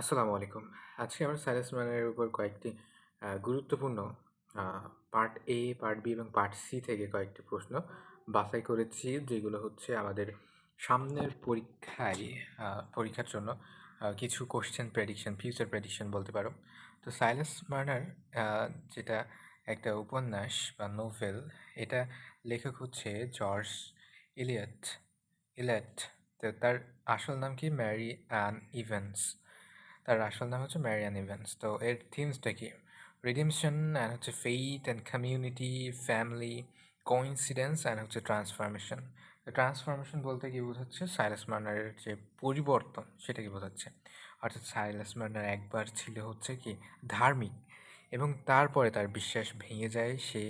আসসালামু আলাইকুম। আজকে আমরা সাইলেন্স ম্যানের উপর কয়েকটি গুরুত্বপূর্ণ পার্ট এ, পার্ট বি এবং পার্ট সি থেকে কয়েকটি প্রশ্ন বাছাই করেছি, যেগুলো হচ্ছে আমাদের সামনের পরীক্ষায় পরীক্ষার জন্য কিছু কোশ্চেন প্রেডিকশন, ফিউচার প্রেডিকশন বলতে পারো। তো সাইলেন্স মার্নার যেটা একটা উপন্যাস বা নোভেল, এটা লেখক হচ্ছে জর্জ ইলিয়ট ইলিয়ট। তো তার আসল নাম কি? Mary Ann Evans. তার আসল নাম হচ্ছে ম্যারিয়ান ইভেন্স তো এর থিমসটা কি? রিডিমশন অ্যান্ড হচ্ছে faith and community family coincidence and হচ্ছে ট্রান্সফরমেশন ট্রান্সফরমেশন বলতে কি বোঝাচ্ছে? সাইলাস মার্নারের যে পরিবর্তন সেটাকে বোঝাচ্ছে? অর্থাৎ সাইলাস মার্নার একবার ছিল হচ্ছে কি ধার্মিক এবং তারপরে তার বিশ্বাস ভেঙে যায়, সে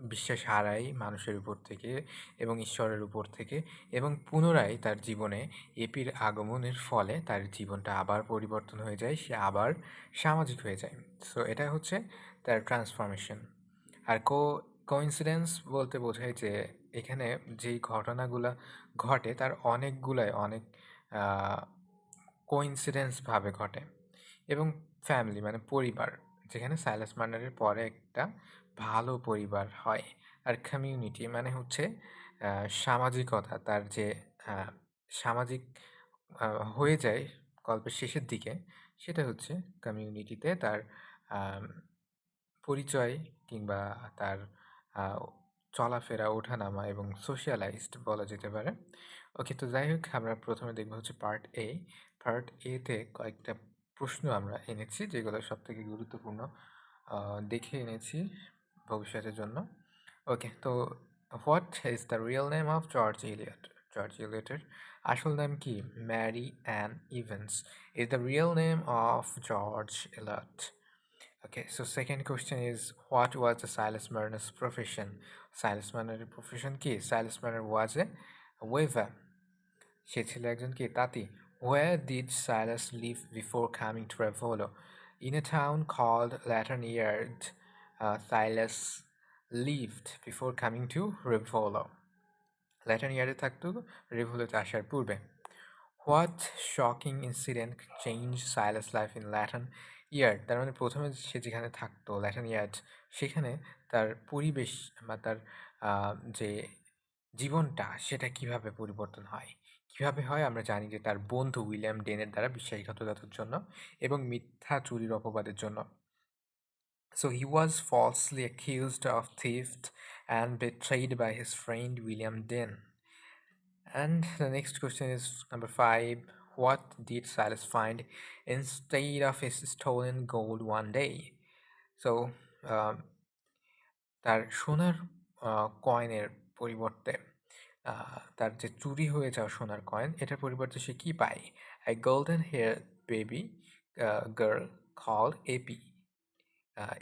বিশ্বাস হারায় মানুষের উপর থেকে এবং ঈশ্বরের উপর থেকে এবং পুনরায় তার জীবনে এপির আগমনের ফলে তার জীবনটা আবার পরিবর্তন হয়ে যায়, সে আবার সামাজিক হয়ে যায়। সো এটা হচ্ছে তার ট্রান্সফরমেশন আর কো কোইন্সিডেন্স বলতে বোঝায় যে এখানে যেই ঘটনাগুলো ঘটে তার অনেকগুলাই অনেক কোইন্সিডেন্সভাবে ঘটে। এবং ফ্যামিলি মানে পরিবার। যেখানে সাইলাস মার্নারের পরে একটা ভালো পরিবার হয় আর কমিউনিটি মানে হচ্ছে সামাজিকতা। তার যে সামাজিক হয়ে যায় গল্পের শেষের দিকে, সেটা হচ্ছে কমিউনিটিতে তার পরিচয় কিংবা তার চলাফেরা, ওঠানামা এবং সোশ্যালাইজড বলা যেতে পারে। ওকে, তো যাই হোক, আমরা প্রথমে দেখব হচ্ছে পার্ট এ পার্ট এতে কয়েকটা প্রশ্ন আমরা এনেছি, যেগুলো সব থেকে গুরুত্বপূর্ণ দেখে এনেছি ভবিষ্যতের জন্য। ওকে, তো what is the real name of George Eliot George ইলিয়টের আসল নাম কি? Mary Ann Evans is the real name of George Eliot okay, so second question is what was the Silas Marner's profession? Silas Marner's profession কি? Silas Marner was a weaver. সে ছিল একজন কি? তাঁতি। Where did Silas live before coming to Ravolo? In a town called Laternard, uh, Silas lived before coming to Ravolo. ল্যাটানিয়ারে থাকতো রেভোলোতে আসার পূর্বে what shocking incident change Silas life in Lantern Yard তার মানে প্রথমে সে যেখানে থাকতো ল্যাটন ইয়ার্ড সেখানে তার পরিবেশ বা তার যে জীবনটা সেটা কীভাবে পরিবর্তন হয় কীভাবে হয় আমরা জানি যে তার বন্ধু উইলিয়াম ডেনের দ্বারা বিশ্বাসঘাতকতার জন্য এবং মিথ্যা চুরির অপবাদের জন্য। So he was falsely accused of theft and betrayed by his friend William Dane and the next question is number five what did Silas find instead of his stone in gold one day so তার সোনার কয়েনের পরিবর্তে তার যে চুরি হয়ে যাওয়া সোনার কয়েন এটার পরিবর্তে সে কী পায়? I golden hair baby girl call Eppie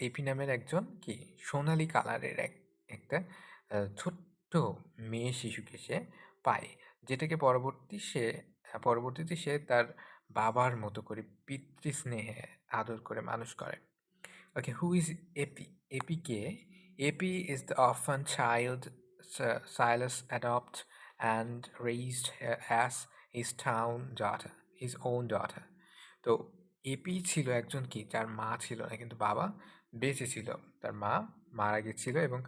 Eppie নামের একজন কি? সোনালি কালারের এক, একটা ছোট্ট মেয়ে শিশুকে সে পায়, যেটাকে পরবর্তী সে, পরবর্তীতে সে তার বাবার মতো করে পিতৃস্নেহে আদর করে মানুষ করে। Okay who is Eppie Eppie K? Eppie is the orphan child Silas adopt and raised as his town daughter his own daughter তো এপি ছিল একজন কি? যার মা ছিল না, কিন্তু বাবা বেঁচে ছিল। তার মা মারা গেছিল এবং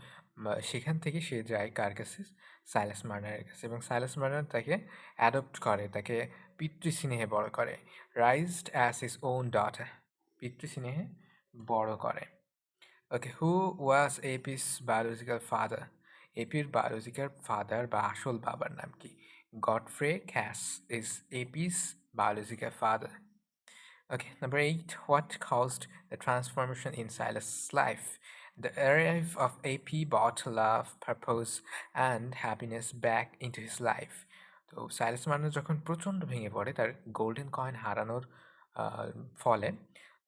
সেখান থেকে সে যায় কার কাছে? সাইলাস মার্নারের কাছে। এবং সাইলাস মার্নার তাকে অ্যাডপ্ট করে, তাকে পিতৃস্নেহে বড় করে raised as his own daughter পিতৃস্নেহে বড় করে। Okay who was Eppie's biological father এপির biological father বা আসল বাবার নাম কি Godfrey Cass is Eppie's biological father. Okay, number eight, what caused the transformation in Silas' life? The arrival of AP brought love, purpose, and happiness back into his life. তো সাইলাস মার্নার যখন প্রচণ্ড ভেঙে পড়ে তার গোল্ডেন কয়েন হারানোর ফলে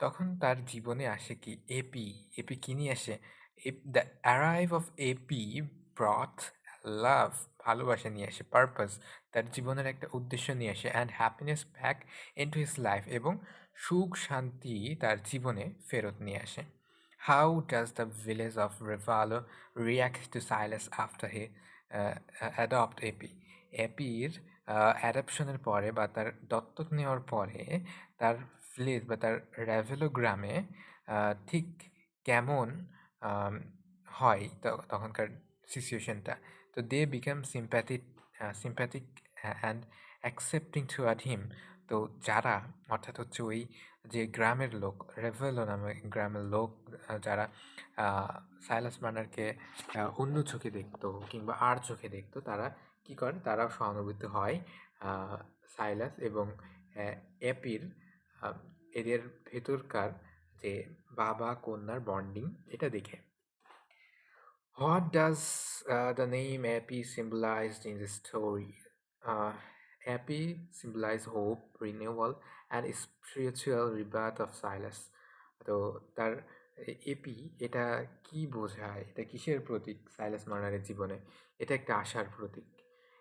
তখন তার জীবনে আসে কি এপি এপি কি নিয়ে আসে the arrive of Eppie brought love ভালোবাসা নিয়ে আসে পারপাস তার জীবনের একটা উদ্দেশ্য নিয়ে আসে and happiness back into his life এবং সুখ, শান্তি তার জীবনে ফেরত নিয়ে আসে। How does the village of Raveloe react to Silas after he adopt Eppie এপির অ্যাডাপশনের পরে বা তার দত্তক নেওয়ার পরে তার ভিলেজ বা তার র্যাভেলো গ্রামে ঠিক কেমন হয় তখনকার সিচুয়েশনটা তো they became sympathetic sympathetic and accepting toward him তো যারা, অর্থাৎ হচ্ছে ওই যে গ্রামের লোক রেভেলো নামে গ্রামের লোক যারা সাইলাস মার্নারকে অন্য চোখে দেখতো কিংবা আর চোখে দেখতো, তারা কি করে? তারাও সহানুভূতি হয় সাইলাস এবং অ্যাপির এদের ভেতরকার যে বাবা কন্যার বন্ডিং এটা দেখে। What does the name Eppie symbolized in the story Eppie symbolize hope renewal and spiritual rebirth of Silas তো তার এপি এটা কি বোঝায়? এটা কিসের প্রতীক সাইলাস মার্নারের জীবনে? এটা একটা আশার প্রতীক।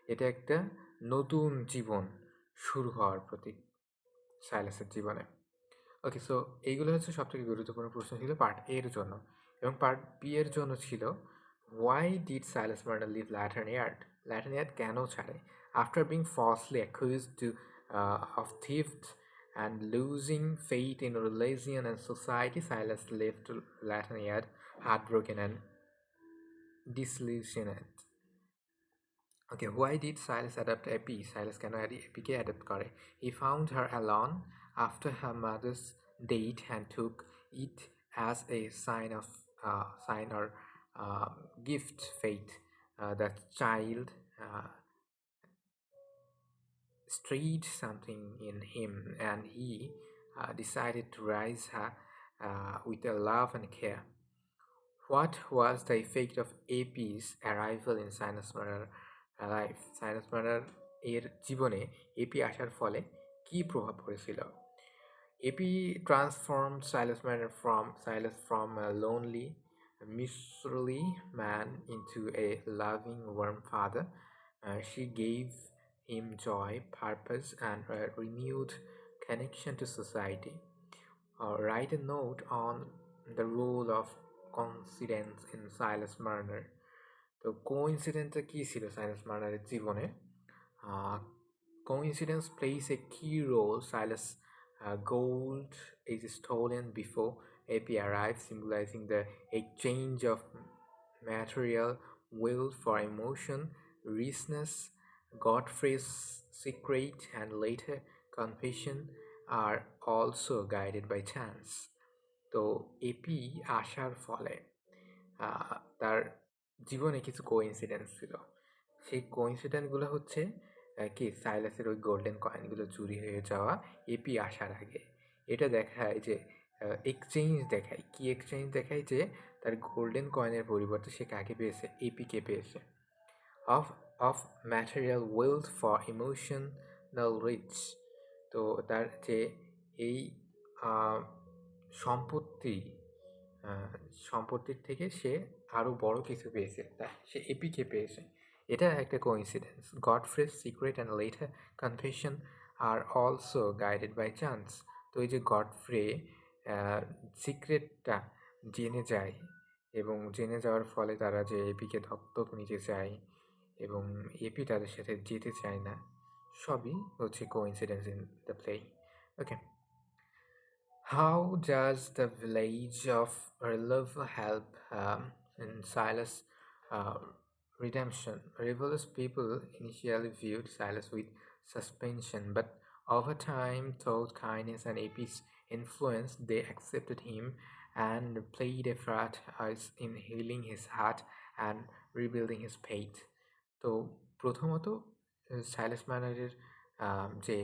এটা একটা নতুন জীবন শুরু হওয়ার প্রতীক সাইলাসের জীবনে। ওকে সো এইগুলো হচ্ছে সবথেকে গুরুত্বপূর্ণ প্রশ্ন ছিল পার্ট এর জন্য। এবং পার্ট বি এর জন্য ছিল Why did Silas Marner leave Latin Yard? Latin Yard after being falsely accused to, uh, of theft and losing faith in religion and society, Silas left Latin Yard heartbroken and disillusioned. Okay, why did Silas adopt Epi? Silas Cano had Epic adopt kare. He found her alone after her mother's date and took it as a sign of uh, sign or uh, gift faith uh, that child uh, stirred something in him and he uh, decided to raise her uh, with a love and care. What was the effect of AP's arrival in Sinus Murder life? Sinus Murder এর জীবনে Eppie আসার ফলে কি প্রভাব পড়েছিল Eppie transform Silas Marner from Silas from lonely miserly man into a loving warm father uh, she gave him joy, purpose, and a renewed connection to society. Uh, write a note on the role of coincidence in Silas Marner. তো কোইন্সিডেন্টটা কী ছিল সাইলাস মার্নারের জীবনে coincidence place এ কি role Silas gold is stolen before AP arrives, symbolizing the exchange of material will for emotion, richness, Godfrey's secret and later confession are also guided by chance. তো Eppie আসার ফলে তার জীবনে কিছু কোইন্সিডেন্স ছিল সেই কোইন্সিডেন্টগুলো হচ্ছে কি সাইলাসের ওই গোল্ডেন কয়েনগুলো চুরি হয়ে যাওয়া এপি আসার আগে এটা দেখায় যে এক্সচেঞ্জ দেখায়। কি এক্সচেঞ্জ দেখায় যে তার গোল্ডেন কয়েনের পরিবর্তে সে কাকে পেয়েছে? এপিকে পেয়েছে। Of of material wealth for emotional rich তো তার যে এই সম্পত্তি সম্পত্তির থেকে সে আরও বড় কিছু পেয়েছে। তা সে এপিকে পেয়েছে। এটা একটা coincidence Godfrey's secret and later confession R also guided by chance তো এই যে গডফ্রে সিক্রেটটা জেনে যায় এবং জেনে যাওয়ার ফলে তারা যে এপিকে দত্তক নিতে চায় এবং এপি তাদের সাথে যেতে চায় না সবই হচ্ছে coincidence in the play okay how does the village of Raveloe help in Silas redemption. Rebellious people initially viewed Silas with suspension, but over time, through kindness and AP's influence, they accepted him and played a part in healing his heart and rebuilding his faith. তো প্রথমত সাইলাস ম্যানারের যে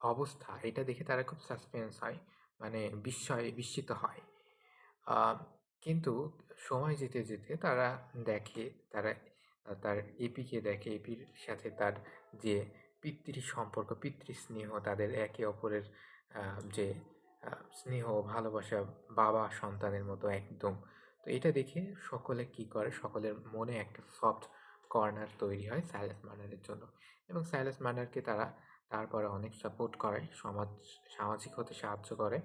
অবস্থা এটা দেখে তারা খুব suspense হয় মানে বিস্ময় বিস্মিত হয় কিন্তু সময় যেতে যেতে তারা দেখে তারা তার এপিকে দেখে এপির সাথে তার যে পিতৃ সম্পর্ক, পিতৃ স্নেহ, তাদের একে অপরের যে স্নেহ, ভালোবাসা, বাবা, সন্তানের মতো একদম। তো এটা দেখে সকলে কি করে? সকলের মনে একটা সফট কর্নার তৈরি হয় সাইলাস মার্নারের জন্য। এবং সাইলাস মার্নারকে তারা তারপরে অনেক সাপোর্ট করে, সমাজ, সামাজিক হতে সাহায্য করে।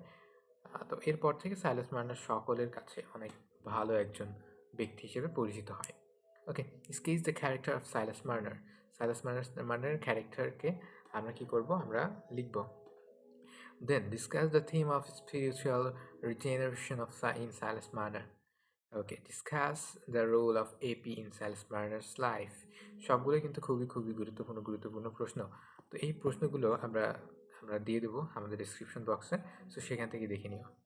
তো এরপর থেকে সাইলাস মার্নার সকলের কাছে অনেক ভালো একজন ব্যক্তি হিসেবে পরিচিত হয়। Okay sketch the character of Silas Marner Silas মানের ক্যারেক্টারকে আমরা কি করব? আমরা লিখব। Then discuss the theme of spiritual regeneration of in Silas Marner okay discuss the role of Eppie in Silas Marner's life সবগুলো কিন্তু খুবই খুবই গুরুত্বপূর্ণ গুরুত্বপূর্ণ প্রশ্ন। তো এই প্রশ্নগুলো আমরা আমরা দিয়ে দেবো আমাদের ডিসক্রিপশন বক্সে সো সেখান থেকে দেখে নিও।